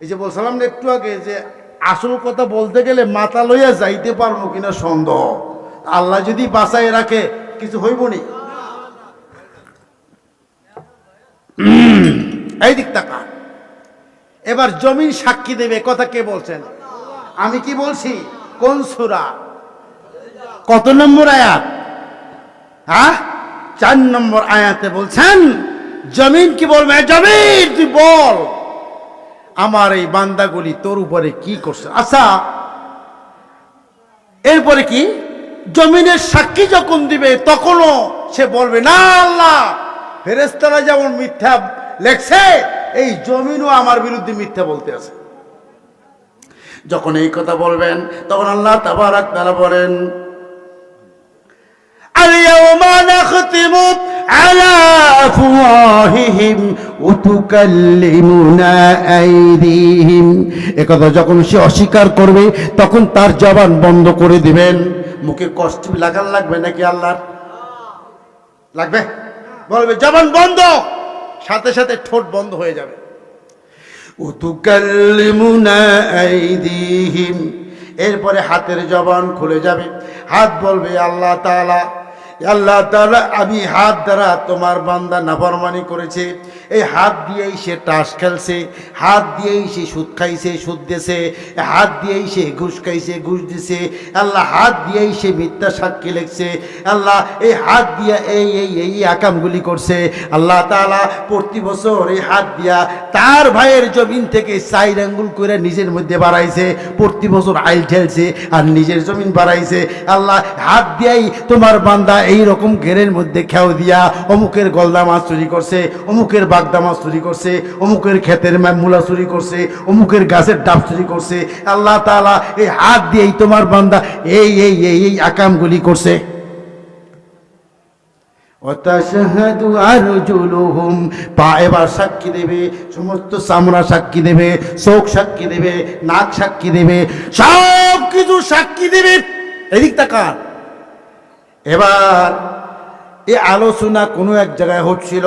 এই যে বলছিলাম না একটু আগে যে আসল কথা বলতে গেলে মাথা লইয়া যাইতে পারব কিনা সন্দেহ। আল্লাহ যদি বাঁচাই রাখে, কিছু হইব নি? এই দিক তাকা। এবার জমিন সাক্ষী দেবে কথা কে বলছেন? আমি কি বলছি? কোন সুরা? কত নম্বর আয়াত? হ্যাঁ? চার নম্বর আয়াতে বলছেন, জমিন কি বলবে? জমিন, তুই বল। আমার এই বান্দাগুলি তোর উপরে কি করছে? আচ্ছা এরপরে কি? জমিনের সাক্ষী যখন দিবে, তখনও সে বলবে, না আল্লাহ ফেরেস্তারা যেমন মিথ্যা লেখছে, এই জমিনও আমার বিরুদ্ধে মিথ্যা বলতে আছে। যখন এই কথা বলবেন, তখন আল্লাহ তাবার বলেন আলিয়া على أفواههم وتكلمنا أيديهم একথা যখন সে অস্বীকার করবে তখন তার জবান বন্ধ করে দিবেন মুখে কষ্ট লাগান লাগবে নাকি আল্লাহর লাগবে বলবে জবান বন্ধ সাথে সাথে ঠোঁট বন্ধ হয়ে যাবে উতুকাল্লিমুনা আইদিহিম এরপরে হাতের জবান খুলে যাবে হাত বলবে আল্লাহ তাআলা আল্লাহ তাআলা আমি হাত দ্বারা তোমার বান্দা নাফরমানি করেছে। এই হাত দিয়েই সে টাস খেলছে, হাত দিয়েই সে সুদ খাইছে, সুদ দিয়েছে হাত দিয়েই সে ঘুষ খাইছে, ঘুষ দিছে আল্লাহ হাত দিয়েই সে মিথ্যা সাক্ষী লেখছে, আল্লাহ এই হাত দিয়া এই এই এই আকামগুলি করছে, আল্লাহ তাআলা প্রতি বছর এই হাত দিয়া তার ভাইয়ের জমিন থেকে সাইড আঙ্গুল করে নিজের মধ্যে বাড়াইছে, প্রতি বছর আইল ঠেলছে আর নিজের জমিন বাড়াইছে, আল্লাহ হাত দিয়াই তোমার বান্দা এই রকম ঘেরের মধ্যে খেও দিয়া অমুকের গলদা মাছ চুরি করছে, অমুকের বাগদা মাছ চুরি করছে, অমুকের ক্ষেতের মূলা চুরি করছে, অমুকের গাছের ডাব চুরি করছে। আল্লাহ তাআলা এই হাত দিয়েই তোমার বান্দা এই এই এই এই আকামগুলি করছে। এবার সাক্ষী দেবে, সমস্ত চামড়া সাক্ষী দেবে, চোখ সাক্ষী দেবে, নাক সাক্ষী দেবে সব কিছু সাক্ষী দেবে। এদিক তাকান। এবার এই আলোচনা কোনো এক জায়গায় হচ্ছিল।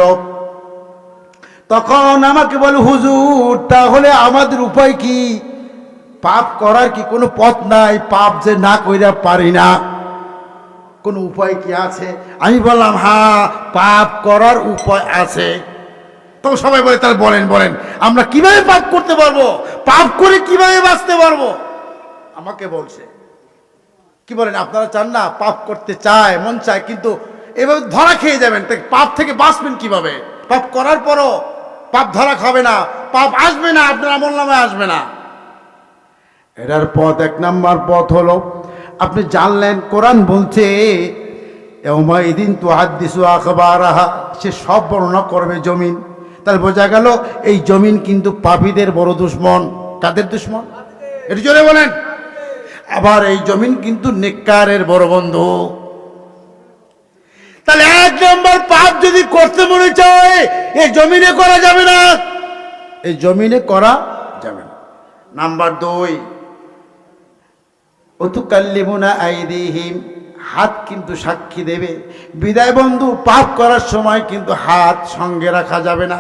তখন আমাকে বলে, হুজুর, তাহলে আমাদের উপায় কি? পাপ করার কি কোনো পথ নাই? পাপ যে না কইরা পারি না। কোনো উপায় কি আছে? আমি বললাম হ্যাঁ পাপ করার উপায় আছে। তখন সবাই বলে, তাহলে বলেন বলেন, আমরা কীভাবে পাপ করতে পারব? পাপ করে কীভাবে বাঁচতে পারব? আমাকে বলছে, কি বলেন, আপনারা চান না? পাপ করতে চায়, মন চায়, কিন্তু এভাবে ধরা খেয়ে যাবেন। পাপ থেকে বাঁচবেন কীভাবে? পাপ করার পরও পাপ ধরা খাবে না, পাপ আসবে না, আপনার আমল নামে আসবে না। এটার পথ, এক নাম্বার পথ হলো, আপনি জানলেন, কোরআন বলছে এদিন তো হাত হাদিসু আখবার সে সব বর্ণনা করবে জমিন। তাহলে বোঝা গেল, এই জমিন কিন্তু পাপীদের বড় দুশ্মন। কাদের দুশ্মন? এটি জোরে বলেন। আবার এই জমিন কিন্তু নেককারের বড় বন্ধু। তাহলে এক নম্বর পাপ যদি করতে মনে চায় এই জমিনে করা যাবে না। এই জমিনে করা যাবে না। নাম্বার দুই অতুকাল্লিমুনা আইদিহিম হাত কিন্তু সাক্ষী দেবে। বিদায় বন্ধু পাপ করার সময় কিন্তু হাত সঙ্গে রাখা যাবে না।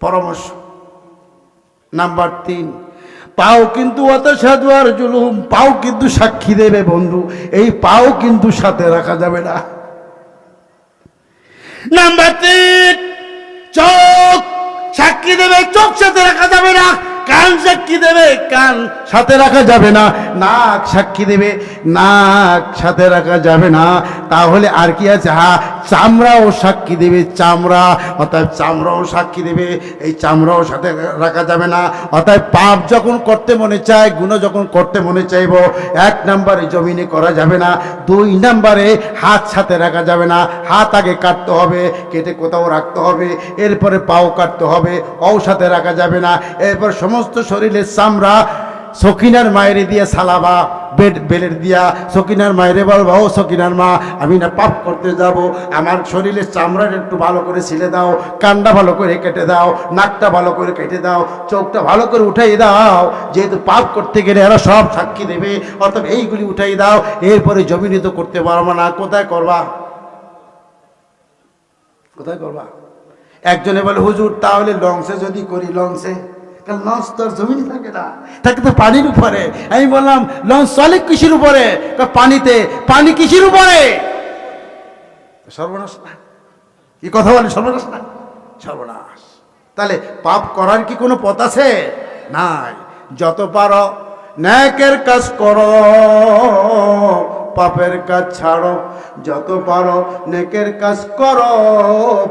পরামর্শ। নাম্বার তিন পাও কিন্তু অত সাধু আর জুলুম পাও কিন্তু সাক্ষী দেবে বন্ধু। এই পাও কিন্তু সাথে রাখা যাবে না। নাম্বার তিন চোখ সাক্ষী দেবে, চোখ সাথে রাখা যাবে না, কান সাক্ষী দেবে, কান সাথে রাখা যাবে না, নাক সাক্ষী দেবে, নাক সাথে রাখা যাবে না। তাহলে আর কি আছে? হ্যাঁ চামড়াও সাক্ষী দেবে চামড়া। অর্থাৎ চামড়াও সাক্ষী দেবে, এই চামড়াও সাথে রাখা যাবে না। অর্থাৎ পাপ যখন করতে মনে চায়, গুণ যখন করতে মনে চাইব, এক নাম্বারে জমিনে করা যাবে না, দুই নাম্বারে হাত সাথে রাখা যাবে না। হাত আগে কাটতে হবে, কেটে কোথাও রাখতে হবে, এরপরে পাও কাটতে হবে অও সাথে রাখা যাবে না। এরপর সমস্ত শরীরের চামড়া সকিনার মায়ের দিয়ে সালাবা। বেড, বেলের দিয়া, সকিনার মায়েরে বলবা, ও সকিনার মা, আমি না পাপ করতে যাব। আমার শরীরের চামড়াটা একটু ভালো করে ছিলে দাও, কানটা ভালো করে কেটে দাও, নাকটা ভালো করে কেটে দাও, চোখটা ভালো করে উঠাই দাও। যেহেতু পাপ করতে গেলে এরা সব সাক্ষী দেবে অর্থাৎ এইগুলি উঠাই দাও। এরপরে জমিনে তো করতে পারব না, কোথায় করবা? কোথায় করবা? একজনে বলে, হুজুর, তাহলে লংসে যদি করি লংসে কারণ লঞ্চ তো জমিনে থাকে না, থাকে তো পানির উপরে। আমি বললাম, লঞ্চ চলে কিসের উপরে? পানিতে, পানি কিসের উপরে? সর্বনাশ না। কি কথা বলে, সর্বনাশ না? সর্বনাশ। তাহলে পাপ করার কি কোনো পথ আছে? নাই। যত পারো, ন্যাকের কাজ করো। পাপের কাজ ছাড়ো, যত পারো নেকের কাজ করো।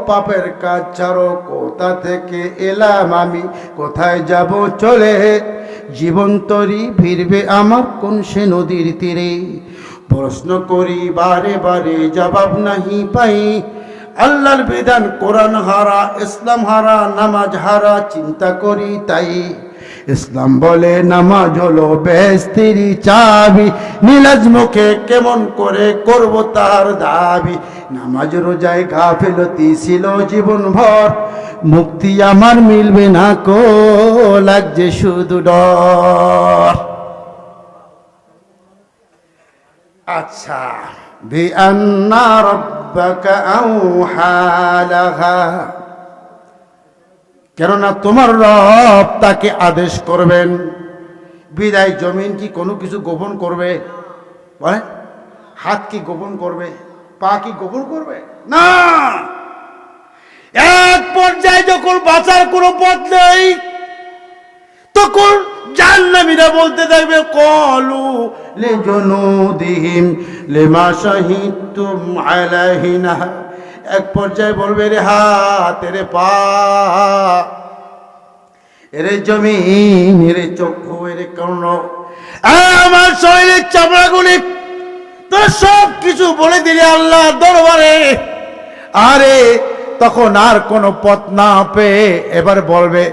পাপের কাজ ছাড়ো, কোথা থেকে এলাম আমি? কোথায় যাব চলে? জীবন তরি ভিড়বে আমার কোন সে নদীর তীরে? প্রশ্ন করি, বারে বারে জবাব নাহি পাই। আল্লাহর বিধান কোরআন হারা, ইসলাম হারা, নামাজ হারা, চিন্তা করি তাই। ইসলাম বলে, নামাজ হলো বেস্তিরি চাবি। নীলাজ মুখে কেমন করে করব তার দাবি। নামাজ রোজায় গাফিলতি ছিল জীবন ভর মুক্তি আমার মিলবে না কো, লাগছে শুধু ডর। আচ্ছা বিআন্না রাব্বাকা আউহা লাহা কেননা তোমার রব তাকে আদেশ করবেন। বিদায় জমিন কি কোনো কিছু গোপন করবে? বলে? হাত কি গোপন করবে? পা কি গোপন করবে? না! এক পর্যায়ে যখন বাঁচার কোনো পথ নেই, তখন জাহান্নামীরা বলতে থাকবে, কলু লে জনুদিহিম লেমা শাহিদতুম আলাইহিনা এক পর্যায়ে বলবে, রে হাত, রে পা, এরে জমিন, এরে চক্ষু, এরে কর্ণ আমার শরীরের চামড়াগুলি, তোরা সব কিছু বলে দিলে আল্লাহ দরবারে। আরে, তখন আর কোনো পথ না পেয়ে এবার বলবে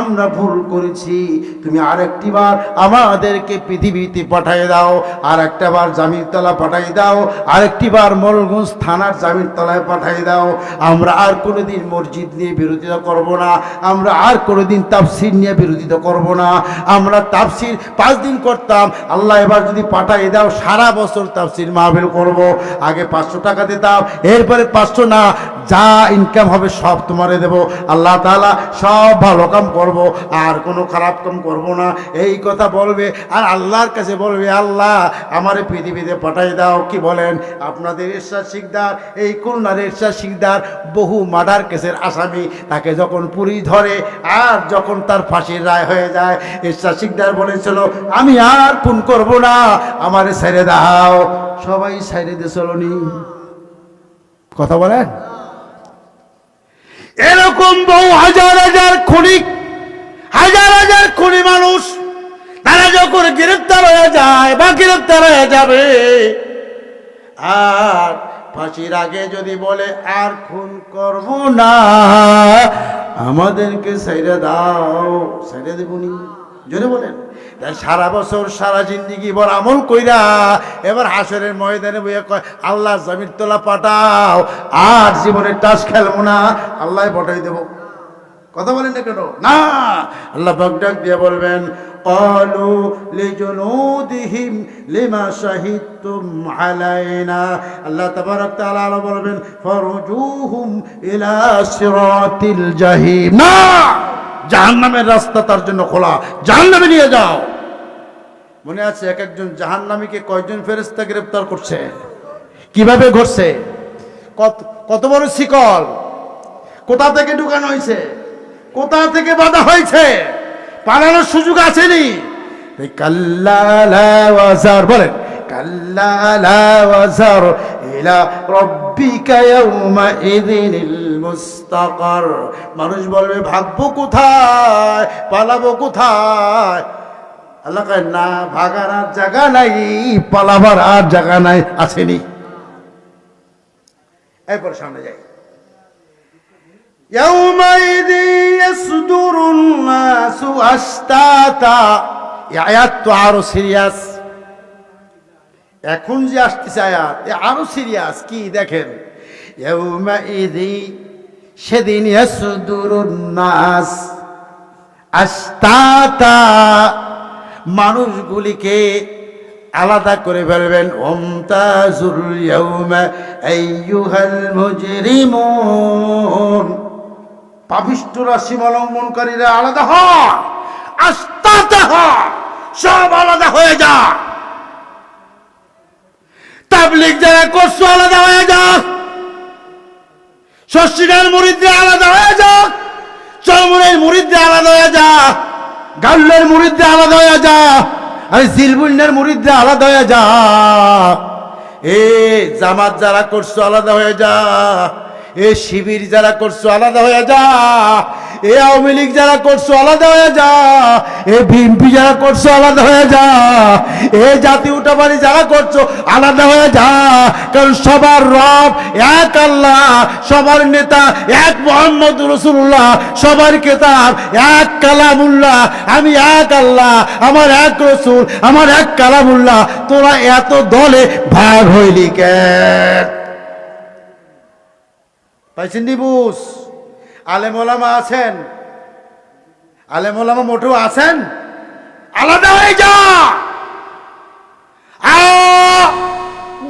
আমরা ভুল করেছি। তুমি আরেকটি বার আমাদেরকে পৃথিবীতে পাঠিয়ে দাও আর একটা বার জামির তলা পাঠিয়ে দাও, আরেকটি বার মোরলগঞ্জ থানার জামির তলায় পাঠিয়ে দাও। আমরা আর কোনোদিন মসজিদ নিয়ে বিরোধিতা করব না, আমরা আর কোনোদিন তাফসির নিয়ে বিরোধিতা করব না। আমরা তাফসির পাঁচ দিন করতাম, আল্লাহ এবার যদি পাঠাই দাও সারা বছর তাফসির মাহবিল করব। আগে পাঁচশো টাকা দিতাম এরপরে পাঁচশো না যা ইনকাম হবে সব তোমারে দেব। আল্লাহ তাআলা সব ভালো কাম করব, আর কোনো খারাপ কাম করব না। এই কথা বলবে, আর আল্লাহর কাছে বলবে, আল্লাহ, আমারে পৃথিবীতে পাঠাই দাও। কি বলেন? আপনাদের এরশাদ শিকদার, এই খুলনার এরশাদ শিকদার বহু মার্ডার কেসের আসামি, তাকে যখন পুলিশ ধরে, আর যখন তার ফাঁসির রায় হয়ে যায় এরশাদ শিকদার বলেছিল, আমি আর খুন করব না, আমারে ছেড়ে দাও। সবাই ছেড়ে দিয়ে চলনি কথা বলেন? এরকম বহু হাজার হাজার খুনি, হাজার হাজার খুনি মানুষ, তারা যখন গ্রেপ্তার হয়ে যায় বা গ্রেপ্তার হয়ে যাবে, আর ফাঁসির আগে যদি বলে, আর খুন করব না, আমাদেরকে সেরে দাও সেরে দেবনি। জোরে বলেন তাই সারা বছর সারা জিন্দিগি বর আমল কইরা এবার হাসরের ময়দানে বইয়া কয় আল্লাহ জমির তোলা পাঠাও আর জীবনের টাস খেলবো না আল্লাহ পাঠাই দেব কথা বলেন না কেন না আল্লাহ পাক ডাক দিয়ে বলবেন قالوا لجنودهم لما شهدتم علينا আল্লাহ তাবারক তাআলা বলবেন ফরজুহুম ইলা সিরাতিল জাহিম না জাহান্নামের রাস্তা তার জন্য খোলা। জাহান্নামে নিয়ে যাও। মনে আছে এক একজন জাহান্নামীকে কয়জন ফেরেশতা গ্রেফতার করছে? কীভাবে ঘটছে? কত কত বড় শিকল? কোথা থেকে ঢুকানো হয়েছে? কোথা থেকে বাধা হয়েছে? পালানোর সুযোগ আসেনি। কাল্লা বলেন। কাল্লা লা ওয়াজার ইলা রাব্বিকা ইয়াউমা ইযিনিল মুস্তাকার মানুষ বলবে ভাগবো কোথায় পালাবো কোথায় আল্লাহ কয় না ভাগার আর জায়গা নাই পালাবার আর জায়গা নাই আসেনি এরপর সামনে যাই يومئذ يصدر الناس أشتاتا এই আয়াত তো আরো সিরিয়াস এখন যে আসতে চায় এ আরও সিরিয়াস কি দেখেন? সেদিন নাস আস্তাতা মানুষগুলিকে আলাদা করে ফেলবেন। পাপিষ্টরা সীমালম্বনকারীরা আলাদা হ আস্তাতা হ সব আলাদা হয়ে যায়। তাবলিক যারা করছ আলাদা হয়ে যা ষষ্ঠীটার মুরিদে আলাদা হয়ে যাও। চরমনের মুরিদে আলাদা হয়ে যা গাল্লের মুরিদে আলাদা হয়ে যা আরে জিলবুন্ডের মুরিদে আলাদা হয়ে যা এ জামাত যারা করছ আলাদা হয়ে যা এ শিবির যারা করছ, আলাদা হয়ে যা। এ আওয়ামী লীগ যারা করছ, আলাদা হয়ে যা। এ বিএনপি যারা করছ, আলাদা হয়ে যা। এ জাতি উঠাবাড়ি যারা করছ, আলাদা হয়ে যা। কারণ সবার রব এক আল্লাহ, সবার নেতা এক মোহাম্মদ রসুল্লাহ সবার কেতাব এক কালামুল্লাহ। আমি এক আল্লাহ, আমার এক রসুল, আমার এক কালামুল্লাহ। তোরা এত দলে ভাগ হইলি কেন? পাইছেন দিবুস আলেম ওলামা আছেন? আলেম ওলামা মোটেও আছেন? আলাদা হয়ে যা!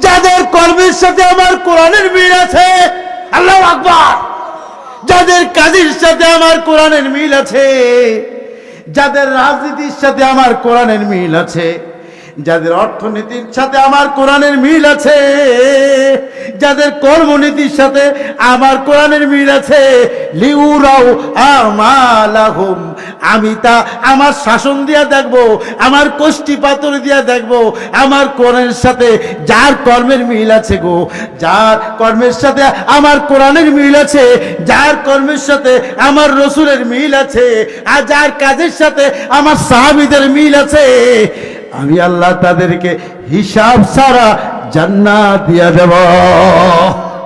যাদের কর্মের সাথে আমার কোরআনের মিল আছে, আল্লাহ আকবার! যাদের কাজের সাথে আমার কোরআনের মিল আছে, যাদের রাজনীতির সাথে আমার কোরআনের মিল আছে যাদের অর্থনীতির সাথে আমার কোরআনের মিল আছে, যাদের কর্মনীতির সাথে আমার কোরআনের মিল আছে লিউরাও আমালাহুম। আমি তা আমার শাসন দিয়া দেখব, আমার কোষ্ঠী পাথর দিয়া দেখব, আমার কোরআনের সাথে যার কর্মের মিল আছে গো, যার কর্মের সাথে আমার কোরআনের মিল আছে, যার কর্মের সাথে আমার রসুলের মিল আছে, আর যার কাজের সাথে আমার সাহাবিদের মিল আছে। আমি আল্লাহ তাদেরকে হিসাব সারা জান্নাত দিয়া দেব।